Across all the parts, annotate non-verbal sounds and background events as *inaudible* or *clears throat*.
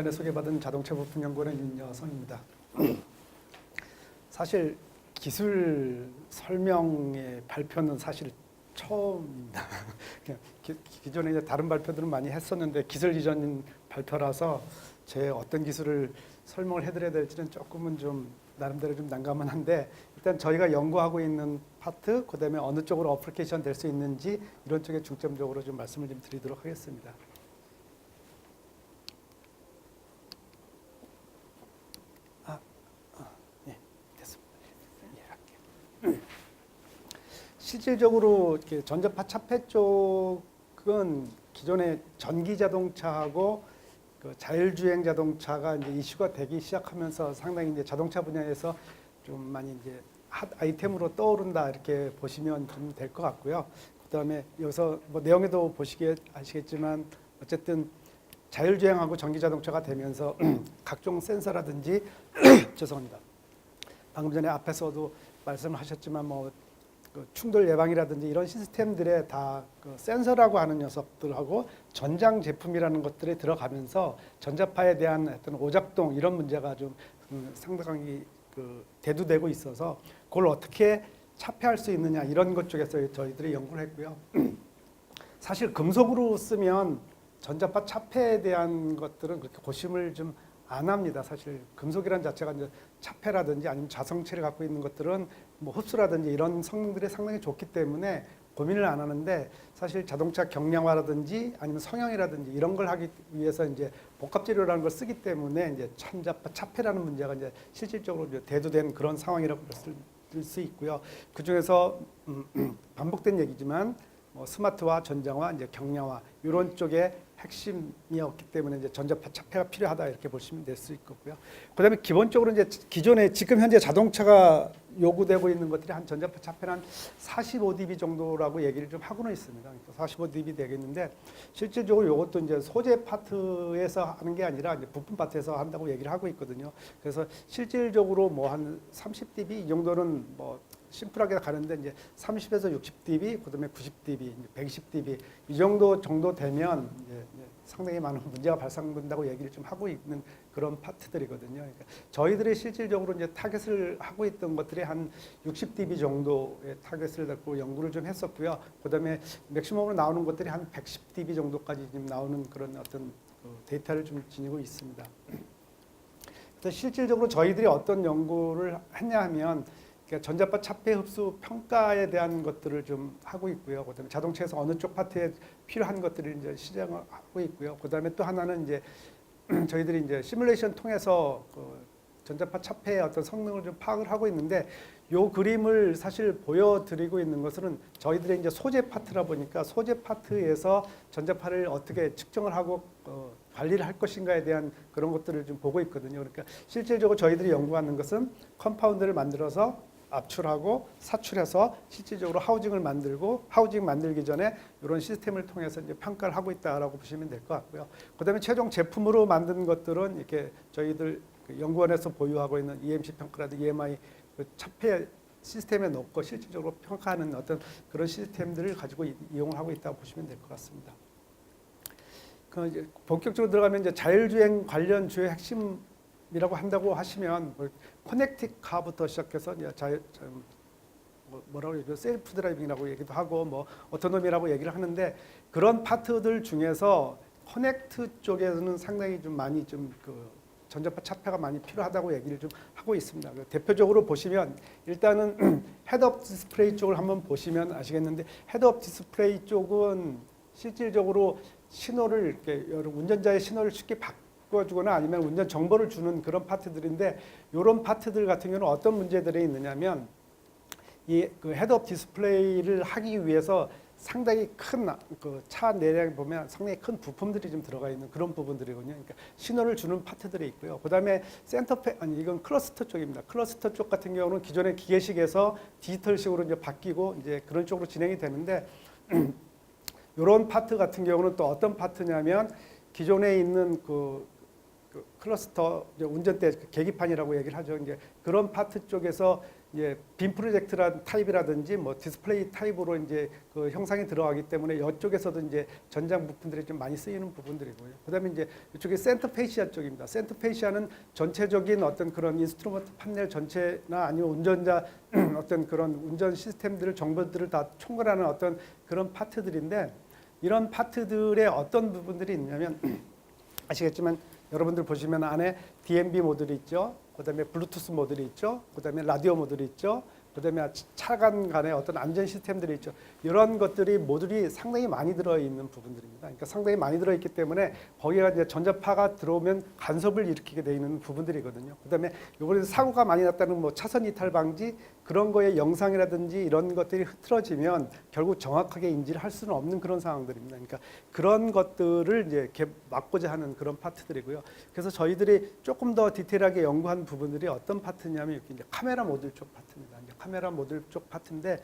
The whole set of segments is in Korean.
전에 소개받은 자동차 부품 연구원의 윤여성입니다. 사실 기술 설명의 발표는 사실 처음입니다. 기존에 이제 다른 발표들은 많이 했었는데 기술 이전 발표라서 제 어떤 기술을 설명을 해드려야 될지는 조금은 좀 나름대로 좀 난감은 한데 일단 저희가 연구하고 있는 파트 그다음에 어느 쪽으로 어플리케이션 될 수 있는지 이런 쪽에 중점적으로 좀 말씀을 좀 드리도록 하겠습니다. 예, 됐습니다. 예, 할게요. 실질적으로 전자파 차폐 쪽은 기존의 전기 자동차하고 그 자율주행 자동차가 이제 이슈가 되기 시작하면서 상당히 이제 자동차 분야에서 좀 많이 이제 핫 아이템으로 떠오른다 이렇게 보시면 좀 될 것 같고요. 그다음에 여기서 뭐 내용에도 보시게 아시겠지만 어쨌든 자율주행하고 전기 자동차가 되면서 *clears throat* 각종 센서라든지 *clears throat* 죄송합니다. 방금 전에 앞에서도 말씀을 하셨지만 뭐 그 충돌 예방이라든지 이런 시스템들에 다 그 센서라고 하는 녀석들하고 전장 제품이라는 것들이 들어가면서 전자파에 대한 어떤 오작동 이런 문제가 좀 음, 상당히 그 대두되고 있어서 그걸 어떻게 차폐할 수 있느냐 이런 것 쪽에서 저희들이 연구를 했고요. *clears throat* 사실 금속으로 쓰면 전자파 차폐에 대한 것들은 그렇게 고심을 좀 안 합니다. 사실 금속이라는 자체가 이제 차폐라든지 아니면 자성체를 갖고 있는 것들은 뭐 흡수라든지 이런 성능들이 상당히 좋기 때문에 고민을 안 하는데 사실 자동차 경량화라든지 아니면 성형이라든지 이런 걸 하기 위해서 이제 복합 재료라는 걸 쓰기 때문에 이제 천자파 차폐라는 문제가 이제 실질적으로 이제 대두된 그런 상황이라고 볼수 있고요. 그 중에서 음, *clears throat* 반복된 얘기지만 뭐 스마트화, 전장화, 이제 경량화 이런 쪽에 핵심이었기 때문에 이제 전자파 차폐가 필요하다 이렇게 보시면 될 수 있겠고요. 그다음에 기본적으로 이제 기존에 지금 현재 자동차가 요구되고 있는 것들이 한 전자파 차폐는 한 45dB 정도라고 얘기를 좀 하고는 있습니다. 45dB 되겠는데 실질적으로 이것도 이제 소재 파트에서 하는 게 아니라 이제 부품 파트에서 한다고 얘기를 하고 있거든요. 그래서 실질적으로 뭐 한 30dB 이 정도는 뭐 심플하게 가는데 이제 30에서 60dB, 그다음에 90dB, 120dB 이 정도 정도 되면 이제 상당히 많은 문제가 발생된다고 얘기를 좀 하고 있는 그런 파트들이거든요. 그러니까 저희들이 실질적으로 이제 타겟을 하고 있던 것들이 한 60dB 정도의 타겟을 갖고 연구를 좀 했었고요. 그다음에 맥시멈으로 나오는 것들이 한 110dB 정도까지 지금 나오는 그런 어떤 그 데이터를 좀 지니고 있습니다. 그래서 실질적으로 저희들이 어떤 연구를 했냐 하면 그러니까 전자파 차폐 흡수 평가에 대한 것들을 좀 하고 있고요. 그다음에 자동차에서 어느 쪽 파트에 필요한 것들을 이제 시장을 하고 있고요. 그다음에 또 하나는 이제 *clears throat* 저희들이 이제 시뮬레이션 통해서 그 전자파 차폐의 어떤 성능을 좀 파악을 하고 있는데 요 그림을 사실 보여드리고 있는 것은 저희들의 이제 소재 파트라 보니까 소재 파트에서 전자파를 어떻게 측정을 하고 어, 관리를 할 것인가에 대한 그런 것들을 좀 보고 있거든요. 그러니까 실질적으로 저희들이 연구하는 것은 컴파운드를 만들어서 압출하고 사출해서 실질적으로 하우징을 만들고 하우징 만들기 전에 이런 시스템을 통해서 이제 평가를 하고 있다라고 보시면 될 것 같고요. 그다음에 최종 제품으로 만든 것들은 이렇게 저희들 그 연구원에서 보유하고 있는 EMC 평가라든지 EMI 그 차폐 시스템에 넣고 실질적으로 평가하는 어떤 그런 시스템들을 가지고 이- 이용을 하고 있다고 보시면 될 것 같습니다. 그 본격적으로 들어가면 이제 자율주행 관련 주요 핵심 이라고 한다고 하시면 뭐 커넥틱 카부터 시작해서 자- 뭐 뭐라고 얘기해요? 셀프 드라이빙이라고 얘기도 하고 뭐 오토노미라고 얘기를 하는데 그런 파트들 중에서 커넥트 쪽에서는 상당히 좀 많이 좀그 전자파 차폐가 많이 필요하다고 얘기를 좀 하고 있습니다. 그 대표적으로 보시면 일단은 *clears throat* 헤드업 디스플레이 쪽을 한번 보시면 아시겠는데 헤드업 디스플레이 쪽은 실질적으로 신호를 이렇게 여러 운전자의 신호를 쉽게 바꿔주거나 아니면 운전 정보를 주는 그런 파트들인데 이런 파트들 같은 경우는 어떤 문제들이 있느냐면 이그 헤드업 디스플레이를 하기 위해서 상당히 큰 그 차 내량에 보면 상당히 큰 부품들이 좀 들어가 있는 그런 부분들이거든요. 그러니까 신호를 주는 파트들이 있고요. 그다음에 센터페 아니 이건 클러스터 쪽입니다. 클러스터 쪽 같은 경우는 기존의 기계식에서 디지털식으로 이제 바뀌고 이제 그런 쪽으로 진행이 되는데 *clears throat* 이런 파트 같은 경우는 또 어떤 파트냐면 기존에 있는 그, 그그 클러스터 운전대 그 계기판이라고 얘기를 하죠. 이제 그런 파트 쪽에서 이제 빔 프로젝트란 타입이라든지 뭐 디스플레이 타입으로 이제 그 형상이 들어가기 때문에 이쪽에서도 이제 전장 부품들이 좀 많이 쓰이는 부분들이고요. 그다음에 이제 이쪽에 센터 페이시아 쪽입니다. 센터 페이시아는 전체적인 어떤 그런 인스트루먼트 판넬 전체나 아니면 운전자 *clears throat* 어떤 그런 운전 시스템들을 정보들을 다 총괄하는 어떤 그런 파트들인데 이런 파트들의 어떤 부분들이 있냐면 *clears throat* 아시겠지만 여러분들 보시면 안에 DMB 모듈이 있죠. 그다음에 블루투스 모듈이 있죠. 그다음에 라디오 모듈이 있죠. 그다음에 차간 간의 어떤 안전 시스템들이 있죠. 이런 것들이 모듈이 상당히 많이 들어 있는 부분들입니다. 그러니까 상당히 많이 들어 있기 때문에 거기가 이제 전자파가 들어오면 간섭을 일으키게 돼 있는 부분들이거든요. 그다음에 이번에 사고가 많이 났다는 뭐 차선 이탈 방지 그런 거에 영상이라든지 이런 것들이 흐트러지면 결국 정확하게 인지를 할 수는 없는 그런 상황들입니다. 그러니까 그런 것들을 이제 막고자 하는 그런 파트들이고요. 그래서 저희들이 조금 더 디테일하게 연구한 부분들이 어떤 파트냐면 이제 카메라 모듈 쪽 파트입니다. 카메라 모듈 쪽 파트인데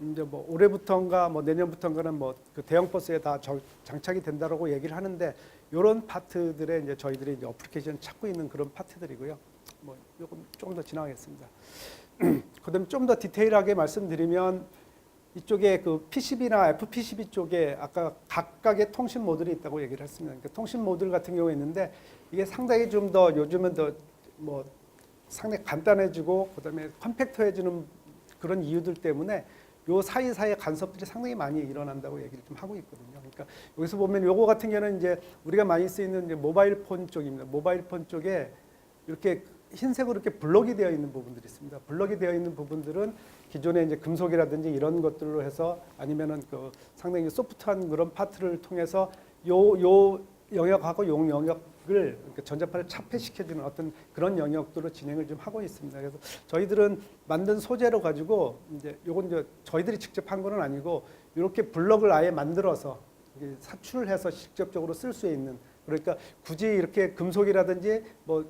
이제 뭐 올해부터인가 뭐 내년부터인가는 뭐 그 대형 버스에 다 저- 장착이 된다라고 얘기를 하는데 이런 파트들에 이제 저희들이 이제 어플리케이션 찾고 있는 그런 파트들이고요. 뭐 조금 조금 더 지나가겠습니다. *clears throat* 그다음에 좀더 디테일하게 말씀드리면 이쪽에 그 PCB나 FPCB 쪽에 아까 각각의 통신 모듈이 있다고 얘기를 했습니다. 그러니까 통신 모듈 같은 경우에 있는데 이게 상당히 좀 더 요즘은 더뭐 상당히 간단해지고 그다음에 컴팩트해지는 그런 이유들 때문에 요 사이사이에 간섭들이 상당히 많이 일어난다고 얘기를 좀 하고 있거든요. 그러니까 여기서 보면 요거 같은 경우는 이제 우리가 많이 쓰이는 이제 모바일 폰 쪽입니다. 모바일 폰 쪽에 이렇게 흰색으로 이렇게 블럭이 되어 있는 부분들이 있습니다. 블럭이 되어 있는 부분들은 기존에 이제 금속이라든지 이런 것들로 해서 아니면은 그 상당히 소프트한 그런 파트를 통해서 요 요 영역하고 요 영역 을 그러니까 전자파를 차폐시켜주는 어떤 그런 영역들로 진행을 좀 하고 있습니다. 그래서 저희들은 만든 소재로 가지고 이제 요건 이제 저희들이 직접 한 거는 아니고 이렇게 블럭을 아예 만들어서 이게 사출을 해서 직접적으로 쓸 수 있는 그러니까 굳이 이렇게 금속이라든지 뭐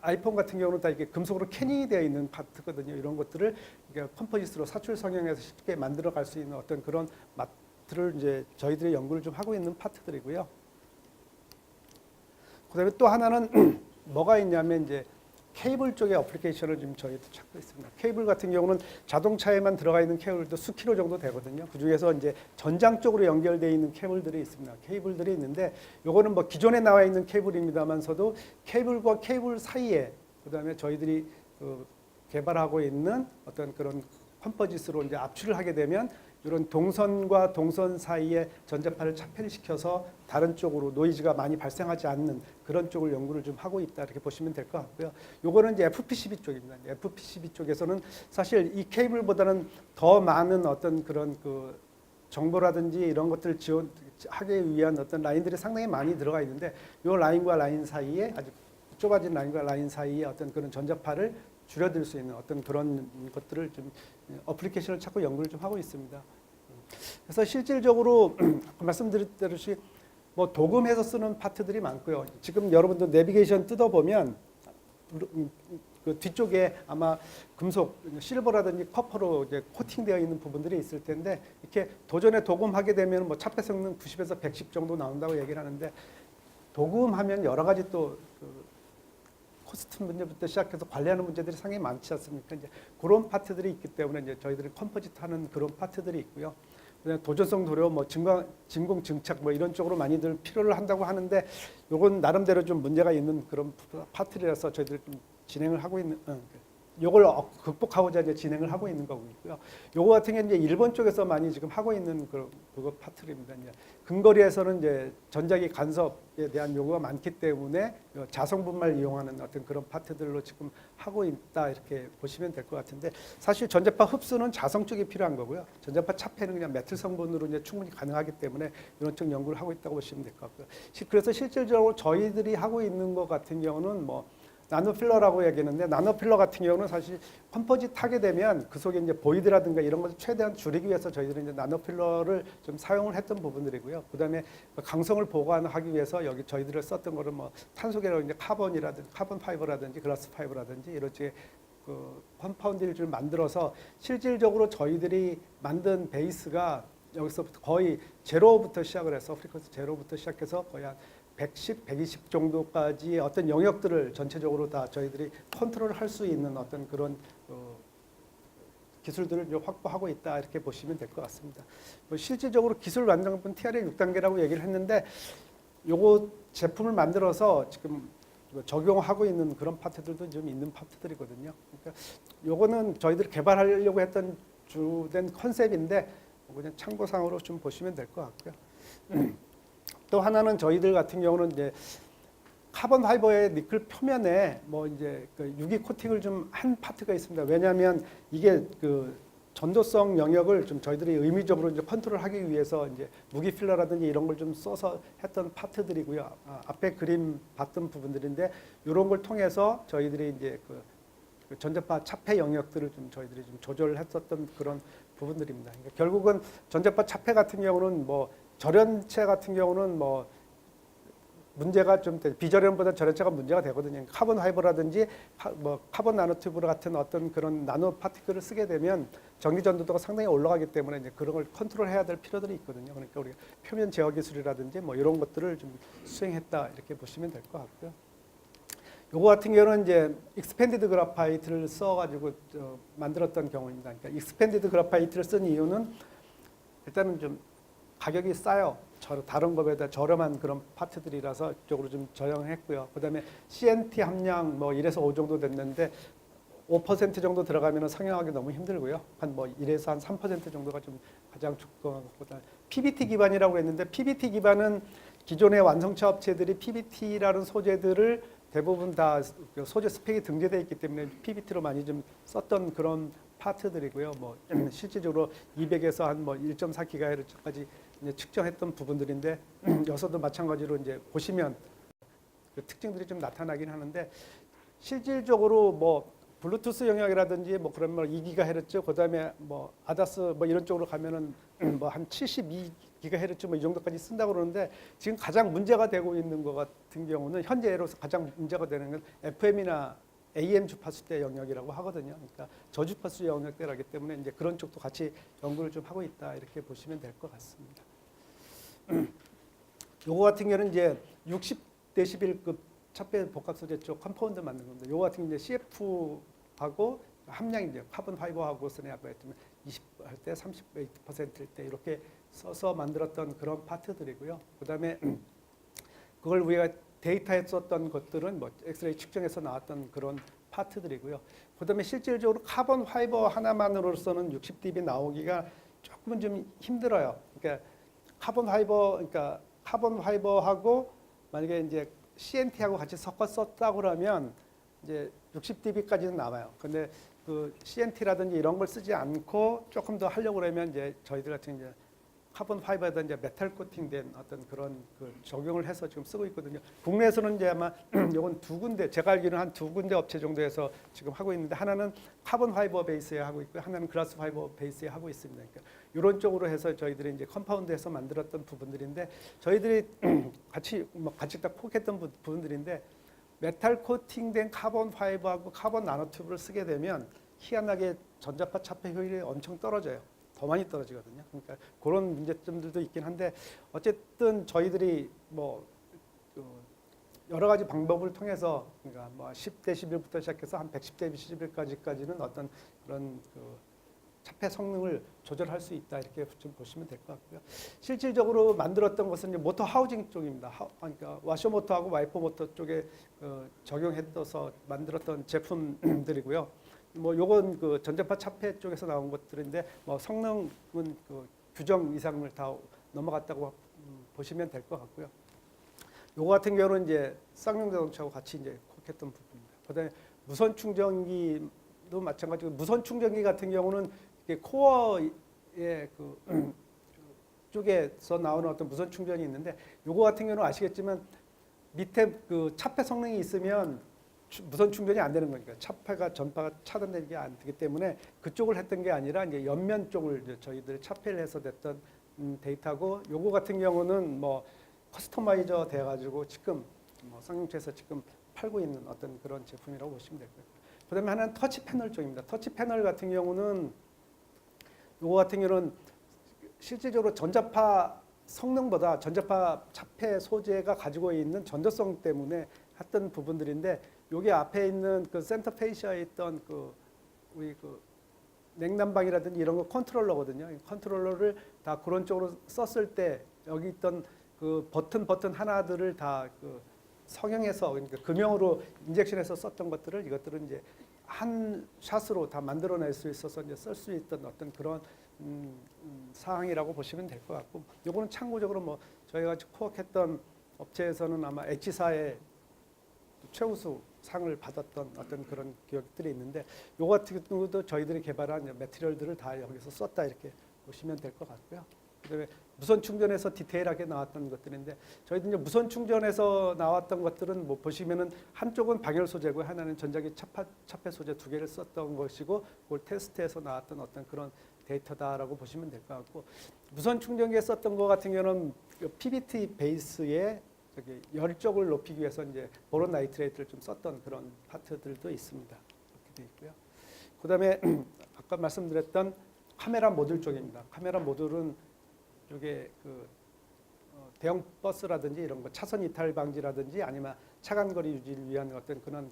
아이폰 같은 경우는 다 이렇게 금속으로 캐닝이 되어 있는 파트거든요. 이런 것들을 그러니까 컴포지스로 사출 성형해서 쉽게 만들어 갈 수 있는 어떤 그런 마트를 이제 저희들이 연구를 좀 하고 있는 파트들이고요. 그다음에 또 하나는 *clears throat* 뭐가 있냐면 이제 케이블 쪽의 어플리케이션을 지금 저희도 찾고 있습니다. 케이블 같은 경우는 자동차에만 들어가 있는 케이블도 수킬로 정도 되거든요. 그 중에서 이제 전장 쪽으로 연결되어 있는 케이블들이 있습니다. 케이블들이 있는데 요거는 뭐 기존에 나와 있는 케이블입니다만서도 케이블과 케이블 사이에 그다음에 저희들이 그 개발하고 있는 어떤 그런 컴포지스로 이제 압출을 하게 되면 이런 동선과 동선 사이에 전자파를 차폐를 시켜서 다른 쪽으로 노이즈가 많이 발생하지 않는 그런 쪽을 연구를 좀 하고 있다 이렇게 보시면 될 것 같고요. 요거는 이제 FPCB 쪽입니다. FPCB 쪽에서는 사실 이 케이블보다는 더 많은 어떤 그런 그 정보라든지 이런 것들을 지원하기 위한 어떤 라인들이 상당히 많이 들어가 있는데 요 라인과 라인 사이에 아주 좁아진 라인과 라인 사이에 어떤 그런 전자파를 줄여들 수 있는 어떤 그런 것들을 좀 어플리케이션을 찾고 연구를 좀 하고 있습니다. 그래서 실질적으로 *clears throat* 말씀드렸듯이 뭐 도금해서 쓰는 파트들이 많고요. 지금 여러분들 내비게이션 뜯어보면 그 뒤쪽에 아마 금속 실버라든지 커퍼로 이제 코팅되어 있는 부분들이 있을 텐데 이렇게 도전에 도금하게 되면 뭐 차폐 성능 90에서 110 정도 나온다고 얘기를 하는데 도금하면 여러 가지 또 그 코스트 문제부터 시작해서 관리하는 문제들이 상당히 많지 않습니까? 이제 그런 파트들이 있기 때문에 이제 저희들이 컴포지트 하는 그런 파트들이 있고요. 도전성 도료, 뭐 진공, 진공 증착 뭐 이런 쪽으로 많이들 필요를 한다고 하는데 요건 나름대로 좀 문제가 있는 그런 파트라서 저희들이 좀 진행을 하고 있는 어, 요걸 어- 극복하고자 이제 진행을 하고 있는 거고요. 요거 같은 경우는 이제 일본 쪽에서 많이 지금 하고 있는 그 그거 파트입니다. 이제 근거리에서는 이제 전자기 간섭에 대한 요구가 많기 때문에 요 자성 분말 이용하는 어떤 그런 파트들로 지금 하고 있다 이렇게 보시면 될 것 같은데 사실 전자파 흡수는 자성 쪽이 필요한 거고요. 전자파 차폐는 그냥 메틀 성분으로 이제 충분히 가능하기 때문에 이런 쪽 연구를 하고 있다고 보시면 될 것 같고요. 시- 그래서 실질적으로 저희들이 하고 있는 것 같은 경우는 뭐 나노필러라고 얘기했는데 나노필러 같은 경우는 사실 컴포짓 하게 되면 그 속에 이제 보이드라든가 이런 것을 최대한 줄이기 위해서 저희들은 이제 나노필러를 좀 사용을 했던 부분들이고요. 그다음에 그 강성을 보관하기 위해서 여기 저희들을 썼던 거는 뭐 탄소계로 이제 카본이라든지 카본 파이버라든지 글라스 파이버라든지 이런 쪽에 그 컴파운드를 좀 만들어서 실질적으로 저희들이 만든 베이스가 여기서부터 거의 제로부터 시작을 해서 프리퀀스 제로부터 시작해서 거의 한 110, 120 정도까지 어떤 영역들을 전체적으로 다 저희들이 컨트롤할 수 있는 어떤 그런 어, 기술들을 확보하고 있다 이렇게 보시면 될 것 같습니다. 뭐 실질적으로 기술 완성품 TR의 6단계라고 얘기를 했는데 요거 제품을 만들어서 지금 뭐 적용하고 있는 그런 파트들도 좀 있는 파트들이거든요. 그러니까 요거는 저희들이 개발하려고 했던 주된 컨셉인데 그냥 참고상으로 좀 보시면 될 것 같고요. *clears throat* 또 하나는 저희들 같은 경우는 이제 카본 파이버의 니켈 표면에 뭐 이제 그 유기 코팅을 좀 한 파트가 있습니다. 왜냐하면 이게 그 전도성 영역을 좀 저희들이 의미적으로 이제 컨트롤하기 위해서 이제 무기 필러라든지 이런 걸 좀 써서 했던 파트들이고요. 아, 앞에 그림 봤던 부분들인데 이런 걸 통해서 저희들이 이제 그, 그 전자파 차폐 영역들을 좀 저희들이 좀 조절했었던 그런 부분들입니다. 그러니까 결국은 전자파 차폐 같은 경우는 뭐 절연체 같은 경우는 뭐 문제가 좀 돼- 비절연보다 절연체가 문제가 되거든요. 카본 파이버라든지 카, 뭐 카본 나노튜브 같은 어떤 그런 나노 파티클을 쓰게 되면 전기 전도도가 상당히 올라가기 때문에 이제 그런 걸 컨트롤해야 될 필요들이 있거든요. 그러니까 우리가 표면 제어 기술이라든지 뭐 이런 것들을 좀 수행했다 이렇게 보시면 될 것 같고요. 요거 같은 경우는 이제 익스펜디드 그라파이트를 써가지고 저 만들었던 경우입니다. 그러니까 익스펜디드 그라파이트를 쓴 이유는 일단은 좀 가격이 싸요. 저 다른 것보다 저렴한 그런 파트들이라서 이쪽으로 좀 저렴했고요. 그다음에 CNT 함량 뭐 1에서 5 정도 됐는데 5% 정도 들어가면 상용하기 너무 힘들고요. 한 뭐 1에서 한 3% 정도가 좀 가장 적당한 것보다 PBT 기반이라고 했는데 PBT 기반은 기존의 완성차 업체들이 PBT라는 소재들을 대부분 다그 소재 스펙이 등재되어 있기 때문에 PBT로 많이 좀 썼던 그런 파트들이고요. 뭐 *clears throat* 실질적으로 200에서 한 뭐 1.4기가헤르츠까지 이제 측정했던 부분들인데 *clears throat* 여기서도 마찬가지로 이제 보시면 그 특징들이 좀 나타나긴 하는데 실질적으로 뭐 블루투스 영역이라든지 뭐 그런 뭐 2기가헤르츠 그다음에 뭐 아다스 뭐 이런 쪽으로 가면은 *clears throat* 뭐 한 72기가헤르츠 뭐 이 정도까지 쓴다고 그러는데 지금 가장 문제가 되고 있는 것 같은 경우는 현재로서 가장 문제가 되는 건 FM이나 AM 주파수대 영역이라고 하거든요. 그러니까 저주파수 영역대라기 때문에 이제 그런 쪽도 같이 연구를 좀 하고 있다 이렇게 보시면 될 것 같습니다. *clears throat* 요거 같은 경우는 이제 60데시벨급 찹배 복합 소재 쪽 컴파운드 만든 겁니다. 요거 같은 경우는 이제 CF하고 함량이 이제 카본 파이버하고 선에 아까 했지만 20할 때 30%일 때 이렇게 써서 만들었던 그런 파트들이고요. 그다음에 *clears throat* 그걸 우리가 데이터에 썼던 것들은 뭐 엑스레이 측정에서 나왔던 그런 파트들이고요. 그다음에 실질적으로 카본 파이버 하나만으로서는 60dB 나오기가 조금은 좀 힘들어요. 그러니까 카본 파이버 그러니까 카본 파이버하고 만약에 이제 CNT하고 같이 섞어 썼다고 그러면 이제 60dB까지는 나와요. 근데 그 CNT라든지 이런 걸 쓰지 않고 조금 더 하려고 그러면 이제 저희들 같은 이제 카본 파이버에다 이제 메탈 코팅된 어떤 그런 그 적용을 해서 지금 쓰고 있거든요. 국내에서는 이제 아마 *clears throat* 요건 두 군데 제가 알기로는 한 두 군데 업체 정도에서 지금 하고 있는데 하나는 카본 파이버 베이스에 하고 있고 하나는 글라스 파이버 베이스에 하고 있습니다. 그러니까 이런 쪽으로 해서 저희들이 이제 컴파운드해서 만들었던 부분들인데 저희들이 *clears throat* 같이 뭐 같이 다 부- 부분들인데 메탈 코팅된 카본 파이버하고 카본 나노튜브를 쓰게 되면 희한하게 전자파 차폐 효율이 엄청 떨어져요. 더 많이 떨어지거든요. 그러니까 그런 문제점들도 있긴 한데 어쨌든 저희들이 뭐그 여러 가지 방법을 통해서 그러니까 뭐 10데시벨부터 시작해서 한 110데시벨까지까지는 어떤 그런 그 차폐 성능을 조절할 수 있다 이렇게 좀 보시면 될 것 같고요. 실질적으로 만들었던 것은 이제 모터 하우징 쪽입니다. 하, 그러니까 와셔 모터하고 와이퍼 모터 쪽에 어, 적용해서 만들었던 제품들이고요. 뭐 요건 그 전자파 차폐 쪽에서 나온 것들인데 뭐 성능은 그 규정 이상을 다 넘어갔다고 음, 보시면 될 것 같고요. 요거 같은 경우는 이제 쌍용 자동차하고 같이 이제 콕했던 부분입니다. 그다음에 무선 충전기도 마찬가지고 무선 충전기 같은 경우는 코어의 그 *clears throat* 쪽에서 나오는 어떤 무선 충전이 있는데 요거 같은 경우는 아시겠지만 밑에 그 차폐 성능이 있으면 추- 무선 충전이 안 되는 거니까 차폐가 전파가 차단되는 게 안 되기 때문에 그쪽을 했던 게 아니라 이제 옆면 쪽을 저희들이 차폐를 해서 됐던 음, 데이터고 요거 같은 경우는 뭐 커스터마이저 돼 가지고 지금 뭐 쌍용차에서 지금 팔고 있는 어떤 그런 제품이라고 보시면 될 거예요. 그다음에 하나는 터치 패널 쪽입니다. 터치 패널 같은 경우는 요거 같은 경우는 실질적으로 전자파 성능보다 전자파 차폐 소재가 가지고 있는 전도성 때문에 했던 부분들인데 여기 앞에 있는 그 센터 페이시아에 있던 그 우리 그 냉난방이라든지 이런 거 컨트롤러거든요. 이 컨트롤러를 다 그런 쪽으로 썼을 때 여기 있던 그 버튼 버튼 하나들을 다 그 성형해서 그러니까 금형으로 인젝션해서 썼던 것들을 이것들은 이제 한 샷으로 다 만들어낼 수 있어서 이제 쓸 수 있던 어떤 그런 음, 음, 사항이라고 보시면 될 것 같고 요거는 참고적으로 뭐 저희가 코어했던 업체에서는 아마 H사의 최우수 상을 받았던 어떤 그런 기억들이 있는데 요 같은 경우도 저희들이 개발한 매트리얼들을 다 여기서 썼다 이렇게 보시면 될 것 같고요. 그다음에 무선 충전에서 디테일하게 나왔던 것들인데 저희도 이제 무선 충전에서 나왔던 것들은 뭐 보시면은 한쪽은 방열 소재고 하나는 전자기 차파, 차폐 소재 두 개를 썼던 것이고 그걸 테스트해서 나왔던 어떤 그런 데이터다라고 보시면 될 것 같고 무선 충전기에 썼던 것 같은 경우는 그 PBT 베이스에 저기 열적을 높이기 위해서 이제 보론 나이트레이트를 좀 썼던 그런 파트들도 있습니다. 이렇게 돼 있고요. 그다음에 *clears throat* 아까 말씀드렸던 카메라 모듈 쪽입니다. 카메라 모듈은 이게 그 어, 대형 버스라든지 이런 거 차선 이탈 방지라든지 아니면 차간 거리 유지를 위한 어떤 그런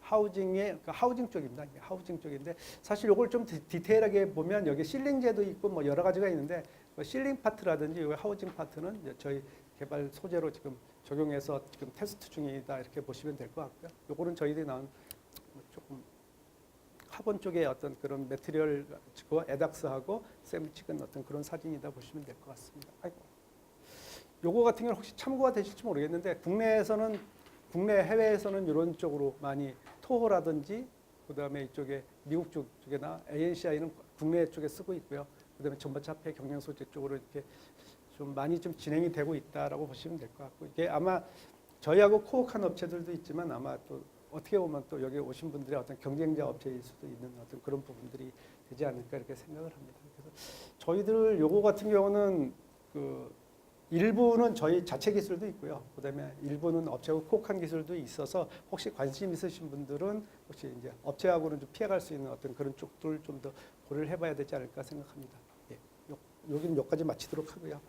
하우징의 그 하우징 쪽입니다. 하우징 쪽인데 사실 이걸 좀 디- 디테일하게 보면 여기 실링제도 있고 뭐 여러 가지가 있는데 그 실링 파트라든지 이 하우징 파트는 저희 개발 소재로 지금 적용해서 지금 테스트 중이다 이렇게 보시면 될 것 같고요. 요거는 저희들이 나온 뭐 조금 카본 쪽의 어떤 그런 매트리얼 그 에닥스하고 쌤이 찍은 어떤 그런 사진이다 보시면 될 것 같습니다. 아이고. 요거 같은 경우는 혹시 참고가 되실지 모르겠는데 국내에서는 국내 해외에서는 이런 쪽으로 많이 토호라든지 그다음에 이쪽에 미국 쪽 쪽에나 ANCI는 국내 쪽에 쓰고 있고요. 그다음에 전반차 폐 경량 소재 쪽으로 이렇게 좀 많이 좀 진행이 되고 있다라고 보시면 될 것 같고 이게 아마 저희하고 코어한 업체들도 있지만 아마 또 어떻게 보면 또 여기 오신 분들의 어떤 경쟁자 업체일 수도 있는 어떤 그런 부분들이 되지 않을까 이렇게 생각을 합니다. 그래서 저희들 요거 같은 경우는 그 일부는 저희 자체 기술도 있고요. 그다음에 일부는 업체하고 코어한 기술도 있어서 혹시 관심 있으신 분들은 혹시 이제 업체하고는 좀 피해갈 수 있는 어떤 그런 쪽들 좀 더 고려를 해봐야 되지 않을까 생각합니다. 예, 요, 여기는 여기까지 마치도록 하고요.